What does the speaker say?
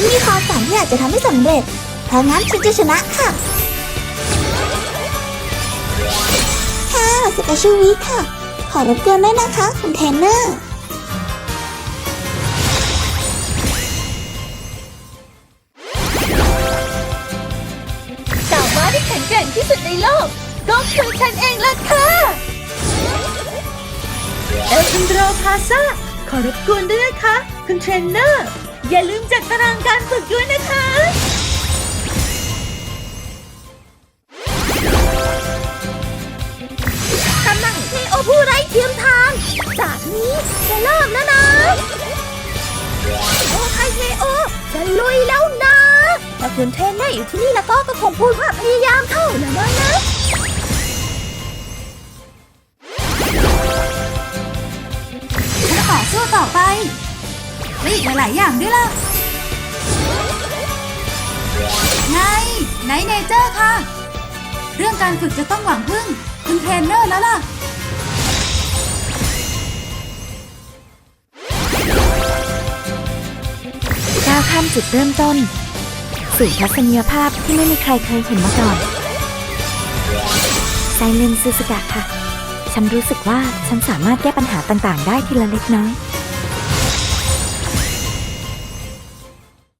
ฉันมีความฝันที่อยากจะทำให้สำเร็จ เพราะงั้นฉันจะชนะค่ะค่ะสกาชูวีค่ะ ขอรบกวนด้วยนะคะคุณเทรนเนอร์สาวม้าที่แข็งแกร่งที่สุดในโลก ก็คือฉันเองล่ะค่ะเอลคันโดรพาซาขอรบกวนด้วยนะคะ คุณเทรนเนอร์ อย่าลืมจัดตารางการฝึกด้วยนะคะกำลังเทโอผู้ไร้เทียมทาง จากนี้จะเริ่มแล้วนะโอไทเทโอจะลุยแล้วนะถ้าคุณเทรนเนอร์อยู่ที่นี่แล้วก็ก็คงพูดว่าพยายามเข้านะน้อยนะต่อสู้ต่อไป และอีกหลายๆอย่างด้วยล่ะไงไนเนเจอร์ค่ะ เรื่องการฝึกจะต้องหวังพึ่ง คุณเทรนเนอร์แล้วล่ะ ก้าวข้ามจุดเริ่มต้น สู่ทัศนียภาพที่ไม่มีใครเคยเห็นมาก่อนไซเลนซูสกะค่ะ ฉันรู้สึกว่าฉันสามารถแก้ปัญหาต่างๆ ได้ทีละเล็กน้อย